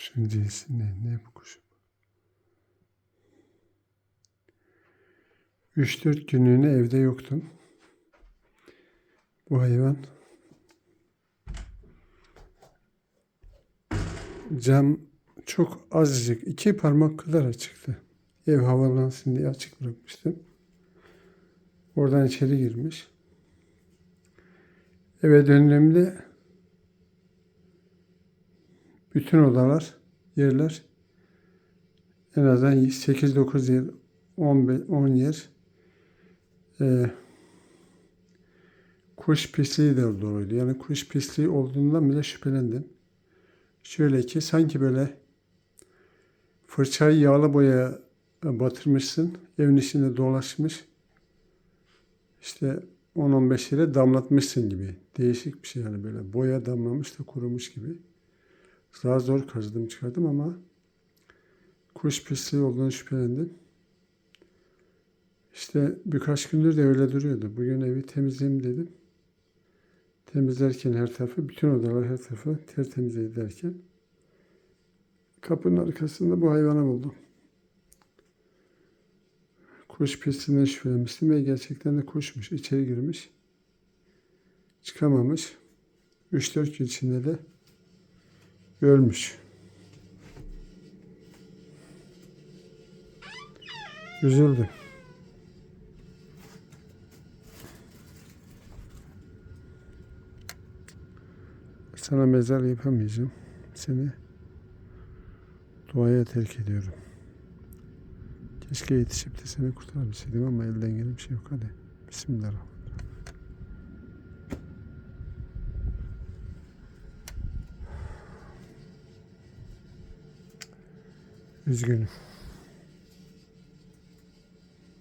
Kuşun cinsi ne? Ne bu kuş? 3-4 günlüğüne evde yoktum. Bu hayvan cam çok azıcık iki parmak kadar açıktı. Ev havalansın diye açık bırakmıştım. Oradan içeri girmiş. Eve döndüğümde bütün odalar, yerler en azından 8-9 yer, 10, be- 10 yer e, kuş pisliği de doluydu. Yani kuş pisliği olduğundan bile şüphelendim. Şöyle ki sanki böyle fırçayı yağlı boyaya batırmışsın. Evin içinde dolaşmış. İşte 10-15 yere damlatmışsın gibi. Değişik bir şey yani böyle. Boya damlamış da kurumuş gibi. Daha zor kazıdım çıkardım ama kuş pisliği olduğunu şüphelendim. İşte birkaç gündür de öyle duruyordu. Bugün evi temizleyeyim dedim. Temizlerken her tarafı, bütün odalar her tarafı tertemiz ederken kapının arkasında bu hayvanı buldum. Kuş pisliğinden şüphelenmiştim ve gerçekten de kuşmuş. İçeri girmiş. Çıkamamış. 3-4 gün içinde de ölmüş. Üzüldüm. Sana mezar yapamayacağım. Seni duaya terk ediyorum. Keşke yetişip de seni kurtarabilseydim ama elden gelen bir şey yok. Hadi. Bismillahirrahmanirrahim. Üzgünüm.